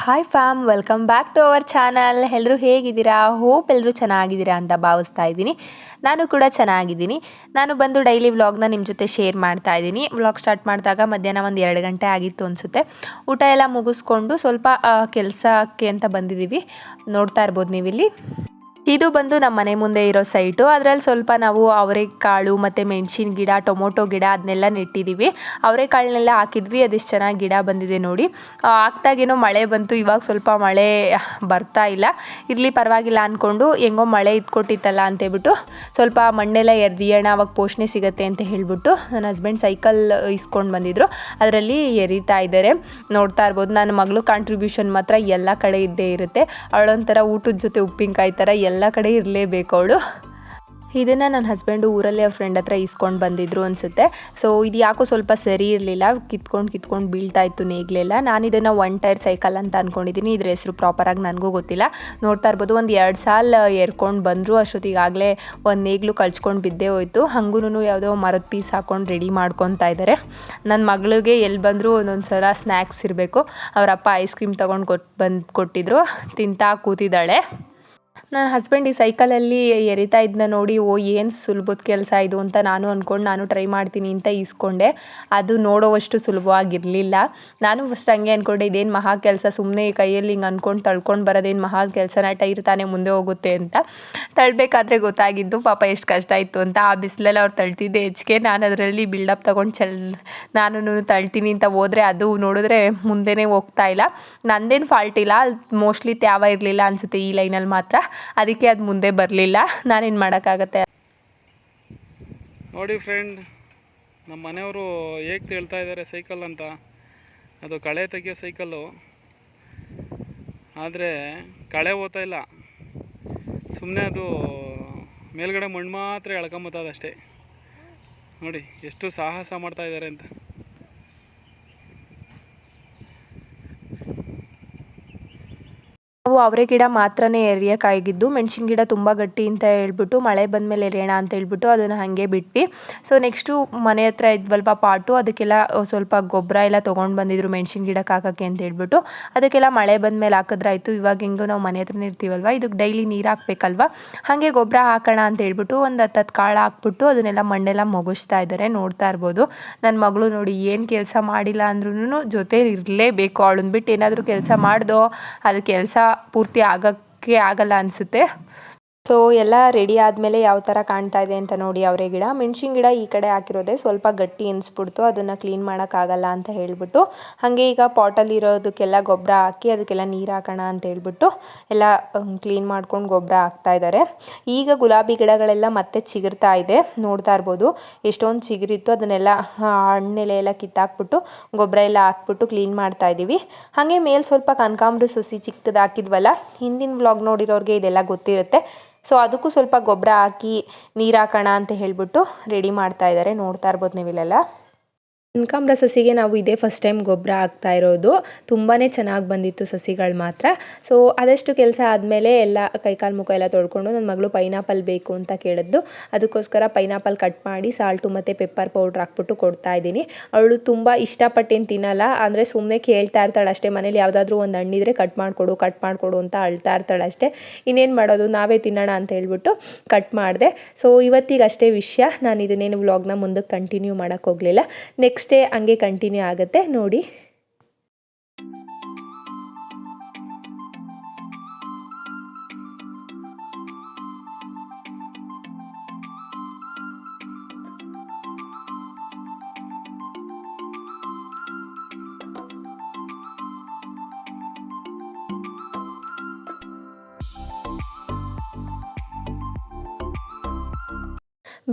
Hi fam welcome back to our channel ಎಲ್ಲರೂ ಹೇಗಿದ್ದೀರಾ? Hope ಎಲ್ಲರೂ ಚೆನ್ನಾಗಿದ್ದೀರಾ ಅಂತ ಭಾವಿಸ್ತಾ ಇದ್ದೀನಿ. ನಾನು ಕೂಡ ಚೆನ್ನಾಗಿದ್ದೀನಿ. ನಾನು ಬಂದು ಡೈಲಿ ವ್ಲಾಗ್ನ ನಿಮ್ಮ ಜೊತೆ ಶೇರ್ ಮಾಡ್ತಾ ಇದ್ದೀನಿ. ವ್ಲಾಗ್ ಸ್ಟಾರ್ಟ್ ಮಾಡಿದಾಗ ಮಧ್ಯಾಹ್ನ ಒಂದು ಎರಡು ಗಂಟೆ ಆಗಿತ್ತು ಅನಿಸುತ್ತೆ. ಊಟ ಎಲ್ಲ ಮುಗಿಸ್ಕೊಂಡು ಸ್ವಲ್ಪ ಕೆಲಸಕ್ಕೆ ಅಂತ ಬಂದಿದ್ದೀವಿ. ನೋಡ್ತಾ ಇರ್ಬೋದು ನೀವಿಲ್ಲಿ. ಇದು ಬಂದು ನಮ್ಮ ಮನೆ ಮುಂದೆ ಇರೋ ಸೈಟು. ಅದರಲ್ಲಿ ಸ್ವಲ್ಪ ನಾವು ಅವರೆಕಾಳು ಮತ್ತು ಮೆಣಸಿನ ಗಿಡ ಟೊಮೊಟೊ ಗಿಡ ಅದನ್ನೆಲ್ಲ ನೆಟ್ಟಿದ್ದೀವಿ ಅವರೆಕಾಳನ್ನೆಲ್ಲ ಹಾಕಿದ್ವಿ. ಅದೆಷ್ಟು ಚೆನ್ನಾಗಿ ಗಿಡ ಬಂದಿದೆ ನೋಡಿ. ಆ, ಹಾಕ್ದಾಗೇನೋ ಮಳೆ ಬಂತು. ಇವಾಗ ಸ್ವಲ್ಪ ಮಳೆ ಬರ್ತಾ ಇಲ್ಲ. ಇರಲಿ ಪರವಾಗಿಲ್ಲ ಅಂದ್ಕೊಂಡು ಹೆಂಗೋ ಮಳೆ ಇದ್ಕೊಟ್ಟಿತ್ತಲ್ಲ ಅಂತೇಳ್ಬಿಟ್ಟು ಸ್ವಲ್ಪ ಮಣ್ಣೆಲ್ಲ ಎರ್ದಿಯೋಣ ಅವಾಗ ಪೋಷಣೆ ಸಿಗುತ್ತೆ ಅಂತ ಹೇಳ್ಬಿಟ್ಟು ನನ್ನ ಹಸ್ಬೆಂಡ್ ಸೈಕಲ್ ಇಸ್ಕೊಂಡು ಬಂದಿದ್ರು. ಅದರಲ್ಲಿ ಎರಿತಾ ಇದ್ದಾರೆ. ನೋಡ್ತಾ ಇರ್ಬೋದು. ನನ್ನ ಮಗಳು ಕಾಂಟ್ರಿಬ್ಯೂಷನ್ ಮಾತ್ರ ಎಲ್ಲ ಕಡೆ ಇದ್ದೇ ಇರುತ್ತೆ. ಅವಳೊಂಥರ ಊಟದ ಜೊತೆ ಉಪ್ಪಿನಕಾಯಿ ಥರ ಎಲ್ಲ ಕಡೆ ಇರಲೇಬೇಕು ಅವಳು. ಇದನ್ನು ನನ್ನ ಹಸ್ಬೆಂಡು ಊರಲ್ಲೇ ಅವ್ರ ಫ್ರೆಂಡ್ ಹತ್ರ ಇಸ್ಕೊಂಡು ಬಂದಿದ್ರು ಅನಿಸುತ್ತೆ. ಸೊ ಇದು ಯಾಕೋ ಸ್ವಲ್ಪ ಸರಿ ಇರಲಿಲ್ಲ. ಕಿತ್ಕೊಂಡು ಕಿತ್ಕೊಂಡು ಬೀಳ್ತಾ ಇತ್ತು ನೇಗ್ಲೆಲ್ಲ. ನಾನು ಇದನ್ನು ಒನ್ ಟೈರ್ ಸೈಕಲ್ ಅಂತ ಅಂದ್ಕೊಂಡಿದ್ದೀನಿ ಇದ್ರ ಹೆಸರು ಪ್ರಾಪರಾಗಿ ನನಗೂ ಗೊತ್ತಿಲ್ಲ. ನೋಡ್ತಾ ಇರ್ಬೋದು ಒಂದು ಎರಡು ಸಾಲ ಎರ್ಕೊಂಡು ಬಂದರು. ಅಷ್ಟೊತ್ತಿಗಾಗಲೇ ಒಂದು ನೇಗ್ಲು ಕಳ್ಚ್ಕೊಂಡು ಬಿದ್ದೇ ಹೋಯ್ತು. ಹಂಗೂ ಯಾವುದೋ ಮರದ ಪೀಸ್ ಹಾಕ್ಕೊಂಡು ರೆಡಿ ಮಾಡ್ಕೊತಾ ಇದ್ದಾರೆ ನನ್ನ ಮಗಳಿಗೆ ಎಲ್ಲಿ ಬಂದರೂ ಒಂದೊಂದು ಸಲ ಸ್ನ್ಯಾಕ್ಸ್ ಇರಬೇಕು. ಅವರಪ್ಪ ಐಸ್ ಕ್ರೀಮ್ ತೊಗೊಂಡು ಕೊಟ್ಟು ಬಂದು ಕೊಟ್ಟಿದ್ರು. ತಿಂತಾ ಕೂತಿದ್ದಾಳೆ. ನನ್ನ ಹಸ್ಬೆಂಡ್ ಈ ಸೈಕಲಲ್ಲಿ ಎರಿತಾ ಇದನ್ನ ನೋಡಿ, ಓ, ಏನು ಸುಲಭದ ಕೆಲಸ ಇದು ಅಂತ ನಾನು ಅಂದ್ಕೊಂಡು ನಾನು ಟ್ರೈ ಮಾಡ್ತೀನಿ ಅಂತ ಈಸ್ಕೊಂಡೆ. ಅದು ನೋಡೋವಷ್ಟು ಸುಲಭವಾಗಿರಲಿಲ್ಲ. ನಾನು ಫಸ್ಟ್ ಹಂಗೆ ಅಂದ್ಕೊಂಡೆ ಇದೇನು ಮಹಾ ಕೆಲಸ ಸುಮ್ಮನೆ ಕೈಯಲ್ಲಿ ಹಿಂಗೆ ಅಂದ್ಕೊಂಡು ತಳ್ಕೊಂಡು ಬರೋದೇನು ಮಹಾ ಕೆಲಸನ ಟೈರ್ ತಾನೇ ಮುಂದೆ ಹೋಗುತ್ತೆ ಅಂತ. ತಳ್ಬೇಕಾದ್ರೆ ಗೊತ್ತಾಗಿದ್ದು, ಪಾಪ ಎಷ್ಟು ಕಷ್ಟ ಇತ್ತು ಅಂತ. ಆ ಬಿಸಿಲಲ್ಲಿ ಅವ್ರು ತಳ್ತಿದ್ದೆ ಹೆಚ್ಚಿಗೆ ನಾನು ಅದರಲ್ಲಿ ಬಿಲ್ಡಪ್ ತೊಗೊಂಡು ಚಲ್ ನಾನು ತಳ್ತೀನಿ ಅಂತ ಹೋದರೆ ಅದು ನೋಡಿದ್ರೆ ಮುಂದೆನೇ ಹೋಗ್ತಾ ಇಲ್ಲ. ನಂದೇನು ಫಾಲ್ಟ್ ಇಲ್ಲ ಮೋಸ್ಟ್ಲಿ ತ್ಯಾವ ಇರಲಿಲ್ಲ ಅನಿಸುತ್ತೆ ಈ ಲೈನಲ್ಲಿ ಮಾತ್ರ. ಅದಕ್ಕೆ ಅದು ಮುಂದೆ ಬರಲಿಲ್ಲ. ನಾನೇನು ಮಾಡೋಕ್ಕಾಗತ್ತೆ? ನೋಡಿ ಫ್ರೆಂಡ್ ನಮ್ಮ ಮನೆಯವರು ಹೇಗೆ ತೇಳ್ತಾ ಇದ್ದಾರೆ ಸೈಕಲ್ ಅಂತ. ಅದು ಕಳೆ ತೆಗಿಯೋ ಸೈಕಲ್ಲು ಆದರೆ ಕಳೆ ಓದ್ತಾ ಇಲ್ಲ. ಸುಮ್ಮನೆ ಅದು ಮೇಲ್ಗಡೆ ಮಣ್ಣು ಮಾತ್ರ ಎಳ್ಕೊಂಬತ್ತದಷ್ಟೇ ನೋಡಿ, ಎಷ್ಟು ಸಾಹಸ ಮಾಡ್ತಾಯಿದ್ದಾರೆ ಅಂತ. ನಾವು ಅವರೆ ಗಿಡ ಮಾತ್ರನೇ ಎರಿಯೋಕ್ಕಾಗಿದ್ದು ಮೆಣಸಿನ ಗಿಡ ತುಂಬ ಗಟ್ಟಿ ಅಂತ ಹೇಳ್ಬಿಟ್ಟು, ಮಳೆ ಬಂದಮೇಲೆ ಎರೆಯೋಣ ಅಂತ ಹೇಳ್ಬಿಟ್ಟು ಅದನ್ನು ಹಾಗೆ ಬಿಟ್ವಿ. ಸೊ ನೆಕ್ಸ್ಟು ಮನೆ ಹತ್ರ ಇದ್ವಲ್ಪ ಪಾಟು, ಅದಕ್ಕೆಲ್ಲ ಸ್ವಲ್ಪ ಗೊಬ್ಬರ ಎಲ್ಲ ತೊಗೊಂಡು ಬಂದಿದ್ರು ಮೆಣಸಿನ ಗಿಡಕ್ಕೆ ಹಾಕೋಕ್ಕೆ ಅಂತ ಹೇಳ್ಬಿಟ್ಟು. ಅದಕ್ಕೆಲ್ಲ ಮಳೆ ಬಂದಮೇಲೆ ಹಾಕಿದ್ರಾಯ್ತು. ಇವಾಗ ಹೆಂಗೋ ನಾವು ಮನೆ ಹತ್ರನೇ ಇರ್ತೀವಲ್ವ ಇದಕ್ಕೆ ಡೈಲಿ ನೀರು ಹಾಕ್ಬೇಕಲ್ವ? ಹಾಗೆ ಗೊಬ್ಬರ ಹಾಕೋಣ ಅಂತ ಹೇಳ್ಬಿಟ್ಟು ಒಂದು ಹತ್ತು ಹತ್ತು ಕಾಳು ಹಾಕ್ಬಿಟ್ಟು ಅದನ್ನೆಲ್ಲ ಮಣ್ಣೆಲ್ಲ ಮುಗಿಸ್ತಾ ಇದ್ದಾರೆ ನೋಡ್ತಾ ಇರ್ಬೋದು. ನನ್ನ ಮಗಳು ನೋಡಿ ಏನು ಕೆಲಸ ಮಾಡಿಲ್ಲ ಅಂದ್ರೂ ಜೊತೆ ಇರಲೇಬೇಕು. ಅವಳನ್ನ ಬಿಟ್ಟು ಏನಾದರೂ ಕೆಲಸ ಮಾಡ್ದೋ, ಅದು ಕೆಲಸ ಪೂರ್ತಿ ಆಗೋಕ್ಕೆ ಆಗಲ್ಲ ಅನಿಸುತ್ತೆ. ಸೊ ಎಲ್ಲ ರೆಡಿ ಆದಮೇಲೆ ಯಾವ ಥರ ಕಾಣ್ತಾ ಇದೆ ಅಂತ ನೋಡಿ ಅವರೇ ಗಿಡ. ಮೆಣಸಿನ ಗಿಡ ಈ ಕಡೆ ಹಾಕಿರೋದೆ ಸ್ವಲ್ಪ ಗಟ್ಟಿ ಅನಿಸ್ಬಿಡ್ತು ಅದನ್ನು ಕ್ಲೀನ್ ಮಾಡೋಕ್ಕಾಗಲ್ಲ ಅಂತ ಹೇಳಿಬಿಟ್ಟು. ಹಾಗೆ ಈಗ ಪಾಟಲ್ಲಿ ಇರೋದಕ್ಕೆಲ್ಲ ಗೊಬ್ಬರ ಹಾಕಿ ಅದಕ್ಕೆಲ್ಲ ನೀರು ಹಾಕೋಣ ಅಂತ ಹೇಳ್ಬಿಟ್ಟು ಎಲ್ಲ ಕ್ಲೀನ್ ಮಾಡ್ಕೊಂಡು ಗೊಬ್ಬರ ಹಾಕ್ತಾ ಇದ್ದಾರೆ ಈಗ ಗುಲಾಬಿ ಗಿಡಗಳೆಲ್ಲ ಮತ್ತೆ ಚಿಗುರ್ತಾ ಇದೆ. ನೋಡ್ತಾ ಇರ್ಬೋದು. ಎಷ್ಟೊಂದು ಚಿಗುರಿತ್ತು. ಅದನ್ನೆಲ್ಲ ಹಣ್ಣೆಲೆ ಎಲ್ಲ ಕಿತ್ತಾಕ್ಬಿಟ್ಟು ಗೊಬ್ಬರ ಎಲ್ಲ ಹಾಕ್ಬಿಟ್ಟು ಕ್ಲೀನ್ ಮಾಡ್ತಾ ಇದ್ದೀವಿ ಹಾಗೆ ಮೇಲೆ ಸ್ವಲ್ಪ ಕನಕಾಂಬ್ರ ಸಸಿ ಚಿಕ್ಕದಾಕಿದ್ವಲ್ಲ, ಹಿಂದಿನ ವ್ಲಾಗ್ ನೋಡಿರೋರಿಗೆ ಇದೆಲ್ಲ ಗೊತ್ತಿರುತ್ತೆ. ಸೊ ಅದಕ್ಕೂ ಸ್ವಲ್ಪ ಗೊಬ್ಬರ ಹಾಕಿ ನೀರು ಹಾಕೋಣ ಅಂತ ಹೇಳಿಬಿಟ್ಟು ರೆಡಿ ಮಾಡ್ತಾ ಇದ್ದಾರೆ ನೋಡ್ತಾ ಇರ್ಬೋದು ನೀವಿಲ್ಲೆಲ್ಲ. ಕನಕಾಂಬ್ರ ಸಸಿಗೆ ನಾವು ಇದೇ ಫಸ್ಟ್ ಟೈಮ್ ಗೊಬ್ಬರ ಹಾಕ್ತಾ ಇರೋದು. ತುಂಬಾ ಚೆನ್ನಾಗಿ ಬಂದಿತ್ತು ಸಸಿಗಳು ಮಾತ್ರ. ಸೊ ಅದಷ್ಟು ಕೆಲಸ ಆದಮೇಲೆ ಎಲ್ಲ ಕೈಕಾಲು ಮುಖ ಎಲ್ಲ ತೊಳ್ಕೊಂಡು ನನ್ನ ಮಗಳು ಪೈನಾಪಲ್ ಬೇಕು ಅಂತ ಕೇಳಿದ್ದು. ಅದಕ್ಕೋಸ್ಕರ ಪೈನಾಪಲ್ ಕಟ್ ಮಾಡಿ ಸಾಲ್ಟು ಮತ್ತು ಪೆಪ್ಪರ್ ಪೌಡ್ರ್ ಹಾಕ್ಬಿಟ್ಟು ಕೊಡ್ತಾ ಇದ್ದೀನಿ. ಅವಳು ತುಂಬ ಇಷ್ಟಪಟ್ಟೇನು ತಿನ್ನಲ್ಲ. ಅಂದರೆ ಸುಮ್ಮನೆ ಕೇಳ್ತಾ ಇರ್ತಾಳೆ ಅಷ್ಟೇ. ಮನೇಲಿ ಯಾವುದಾದ್ರೂ ಒಂದು ಹಣ್ಣಿದ್ರೆ ಕಟ್ ಮಾಡಿಕೊಡು ಕಟ್ ಮಾಡಿಕೊಡು ಅಂತ ಅಳ್ತಾ ಇರ್ತಾಳೆ ಅಷ್ಟೇ. ಇನ್ನೇನು ಮಾಡೋದು? ನಾವೇ ತಿನ್ನೋಣ ಅಂತ ಹೇಳ್ಬಿಟ್ಟು ಕಟ್ ಮಾಡಿದೆ. ಸೊ ಇವತ್ತಿಗಷ್ಟೇ ವಿಷಯ. ನಾನು ಇದನ್ನೇನು ವ್ಲಾಗ್ನ ಮುಂದಕ್ಕೆ ಕಂಟಿನ್ಯೂ ಮಾಡೋಕ್ಕೆ ಹೋಗಲಿಲ್ಲ. ನೆಕ್ಸ್ಟ್ ಡೇ ಹಂಗೆ ಕಂಟಿನ್ಯೂ ಆಗುತ್ತೆ. ನೋಡಿ.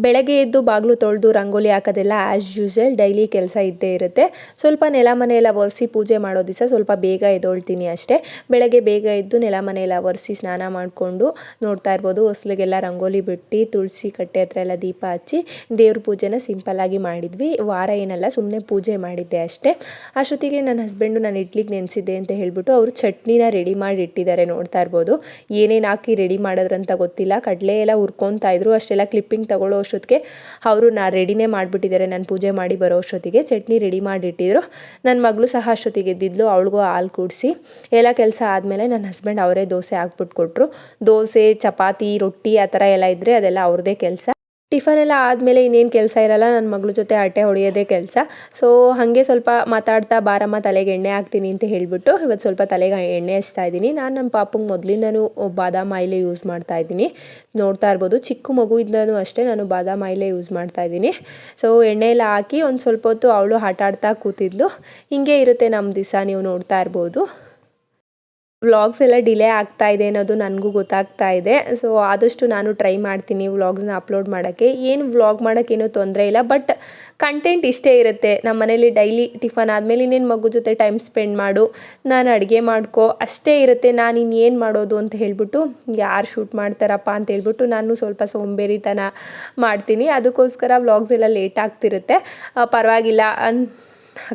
ಬೆಳಗ್ಗೆ ಎದ್ದು ಬಾಗಿಲು ತೊಳೆದು ರಂಗೋಲಿ ಹಾಕೋದೆಲ್ಲ ಆ್ಯಸ್ ಯೂಶಲ್ ಡೈಲಿ ಕೆಲಸ ಇದ್ದೇ ಇರುತ್ತೆ. ಸ್ವಲ್ಪ ನೆಲ ಮನೆ ಎಲ್ಲ ಒರೆಸಿ ಪೂಜೆ ಮಾಡೋ ದಿವಸ ಸ್ವಲ್ಪ ಬೇಗ ಎದ್ದೊಳ್ತೀನಿ ಅಷ್ಟೇ. ಬೆಳಗ್ಗೆ ಬೇಗ ಎದ್ದು ನೆಲ ಮನೆ ಎಲ್ಲ ಒರೆಸಿ ಸ್ನಾನ ಮಾಡಿಕೊಂಡು ನೋಡ್ತಾ ಇರ್ಬೋದು. ಹೊಸ್ಲಿಗೆಲ್ಲ ರಂಗೋಲಿ ಬಿಟ್ಟು ತುಳಸಿ ಕಟ್ಟೆ ಹತ್ರ ಎಲ್ಲ ದೀಪ ಹಚ್ಚಿ ದೇವ್ರ ಪೂಜೆನ ಸಿಂಪಲ್ಲಾಗಿ ಮಾಡಿದ್ವಿ. ವಾರ ಏನಲ್ಲ ಸುಮ್ಮನೆ ಪೂಜೆ ಮಾಡಿದ್ದೆ ಅಷ್ಟೇ. ಅಷ್ಟೊತ್ತಿಗೆ ನನ್ನ ಹಸ್ಬೆಂಡು ನಾನು ಇಡ್ಲಿಗೆ ನೆನೆಸಿದ್ದೆ ಅಂತ ಹೇಳ್ಬಿಟ್ಟು ಅವರು ಚಟ್ನಿನ ರೆಡಿ ಮಾಡಿ ಇಟ್ಟಿದ್ದಾರೆ ನೋಡ್ತಾ ಇರ್ಬೋದು. ಏನೇನು ಹಾಕಿ ರೆಡಿ ಮಾಡಿದ್ರಂತ ಗೊತ್ತಿಲ್ಲ. ಕಡಲೆ ಎಲ್ಲ ಹುರ್ಕೊತಾ ಇದ್ರು. ಅಷ್ಟೆಲ್ಲ ಕ್ಲಿಪ್ಪಿಂಗ್ ತಗೊಳ್ಳೋ ಅಷ್ಟೊತ್ತಿಗೆ ಅವರು ನಾ ರೆಡಿನೇ ಮಾಡಿಬಿಟ್ಟಿದ್ದಾರೆ. ನಾನು ಪೂಜೆ ಮಾಡಿ ಬರೋ ಅಷ್ಟೊತ್ತಿಗೆ ಚಟ್ನಿ ರೆಡಿ ಮಾಡಿಟ್ಟಿದ್ರು. ನನ್ನ ಮಗಳು ಸಹ ಅಷ್ಟೊತ್ತಿಗೆ ಎದ್ದಿದ್ಲು. ಅವಳಿಗೂ ಹಾಲು ಕೂಡಿಸಿ. ಎಲ್ಲ ಕೆಲಸ ಆದಮೇಲೆ ನನ್ನ ಹಸ್ಬೆಂಡ್ ಅವರೇ ದೋಸೆ ಹಾಕ್ಬಿಟ್ಟು ಕೊಟ್ಟರು ದೋಸೆ, ಚಪಾತಿ, ರೊಟ್ಟಿ ಆ ಥರ ಎಲ್ಲ ಇದ್ದರೆ ಅದೆಲ್ಲ ಅವ್ರದ್ದೇ ಕೆಲಸ. ಟಿಫನ್ ಎಲ್ಲ ಆದಮೇಲೆ ಇನ್ನೇನು ಕೆಲಸ ಇರಲ್ಲ ನನ್ನ ಮಗಳ ಜೊತೆ ಅಟ್ಟೆ ಹೊಡೆಯೋದೇ ಕೆಲಸ. ಸೊ ಹಾಗೆ ಸ್ವಲ್ಪ ಮಾತಾಡ್ತಾ, ಬಾರಮ್ಮ, ತಲೆಗೆ ಎಣ್ಣೆ ಹಾಕ್ತೀನಿ ಅಂತ ಹೇಳಿಬಿಟ್ಟು ಇವತ್ತು ಸ್ವಲ್ಪ ತಲೆಗೆ ಎಣ್ಣೆ ಹಚ್ತಾ ಇದ್ದೀನಿ. ನಾನು ನಮ್ಮ ಪಾಪಂಗೆ ಮೊದಲಿಂದನೂ ಬಾದಾಮ್ ಆಯಿಲೆ ಯೂಸ್ ಮಾಡ್ತಾ ಇದ್ದೀನಿ. ನೋಡ್ತಾ ಇರ್ಬೋದು, ಚಿಕ್ಕ ಮಗುವಿಂದನೂ ಅಷ್ಟೇ ನಾನು ಬಾದಾಮ್ ಆಯಿಲೆ ಯೂಸ್ ಮಾಡ್ತಾ ಇದ್ದೀನಿ. ಸೊ ಎಣ್ಣೆ ಎಲ್ಲ ಹಾಕಿ ಒಂದು ಸ್ವಲ್ಪ ಹೊತ್ತು ಅವಳು ಆಟ ಆಡ್ತಾ ಕೂತಿದ್ಲು. ಹಿಂಗೆ ಇರುತ್ತೆ ನಮ್ಮ ದಿವಸ ನೀವು ನೋಡ್ತಾ ಇರ್ಬೋದು. ವ್ಲಾಗ್ಸ್ ಎಲ್ಲ ಡಿಲೇ ಆಗ್ತಾ ಇದೆ ಅನ್ನೋದು ನನಗೂ ಗೊತ್ತಾಗ್ತಾ ಇದೆ. ಸೊ ಆದಷ್ಟು ನಾನು ಟ್ರೈ ಮಾಡ್ತೀನಿ ವ್ಲಾಗ್ಸ್ನ ಅಪ್ಲೋಡ್ ಮಾಡೋಕ್ಕೆ. ಏನು ವ್ಲಾಗ್ ಮಾಡೋಕ್ಕೇನೂ ತೊಂದರೆ ಇಲ್ಲ, ಬಟ್ ಕಂಟೆಂಟ್ ಇಷ್ಟೇ ಇರುತ್ತೆ. ನಮ್ಮ ಮನೇಲಿ ಡೈಲಿ ಟಿಫನ್ ಆದಮೇಲೆ ಇನ್ನೇನು ಮಗು ಜೊತೆ ಟೈಮ್ ಸ್ಪೆಂಡ್ ಮಾಡು, ನಾನು ಅಡುಗೆ ಮಾಡ್ಕೋ, ಅಷ್ಟೇ ಇರುತ್ತೆ. ನಾನು ಇನ್ನೇನು ಮಾಡೋದು ಅಂತ ಹೇಳ್ಬಿಟ್ಟು, ಯಾರು ಶೂಟ್ ಮಾಡ್ತಾರಪ್ಪ ಅಂತ ಹೇಳ್ಬಿಟ್ಟು ನಾನು ಸ್ವಲ್ಪ ಸೋಂಬೇರಿತನ ಮಾಡ್ತೀನಿ. ಅದಕ್ಕೋಸ್ಕರ ವ್ಲಾಗ್ಸ್ ಎಲ್ಲ ಲೇಟ್ ಆಗ್ತಿರುತ್ತೆ. ಪರವಾಗಿಲ್ಲ. ಅನ್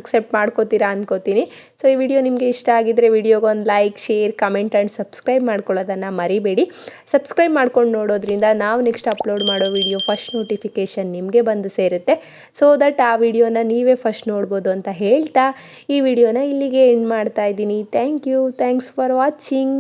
ಅಕ್ಸೆಪ್ಟ್ ಮಾಡ್ಕೋತೀರಾ ಅನ್ಕೋತೀನಿ. ಸೊ ಈ ವಿಡಿಯೋ ನಿಮಗೆ ಇಷ್ಟ ಆಗಿದ್ರೆ ವಿಡಿಯೋಗೆ ಒಂದು like share comment and subscribe ಮಾಡ್ಕೊಳ್ಳೋದನ್ನು ಮರಿಬೇಡಿ. ಸಬ್ಸ್ಕ್ರೈಬ್ ಮಾಡ್ಕೊಂಡು ನೋಡೋದ್ರಿಂದ ನಾವು ನೆಕ್ಸ್ಟ್ ಅಪ್ಲೋಡ್ ಮಾಡೋ ವಿಡಿಯೋ ಫಸ್ಟ್ ನೋಟಿಫಿಕೇಷನ್ ನಿಮಗೆ ಬಂದು ಸೇರುತ್ತೆ. ಸೊ ದಟ್ ಆ ವಿಡಿಯೋನ ನೀವೇ ಫಸ್ಟ್ ನೋಡ್ಬೋದು ಅಂತ ಹೇಳ್ತಾ ಈ ವಿಡಿಯೋನ ಇಲ್ಲಿಗೆ ಎಂಡ್ ಮಾಡ್ತಾ ಇದ್ದೀನಿ. Thank you thanks for watching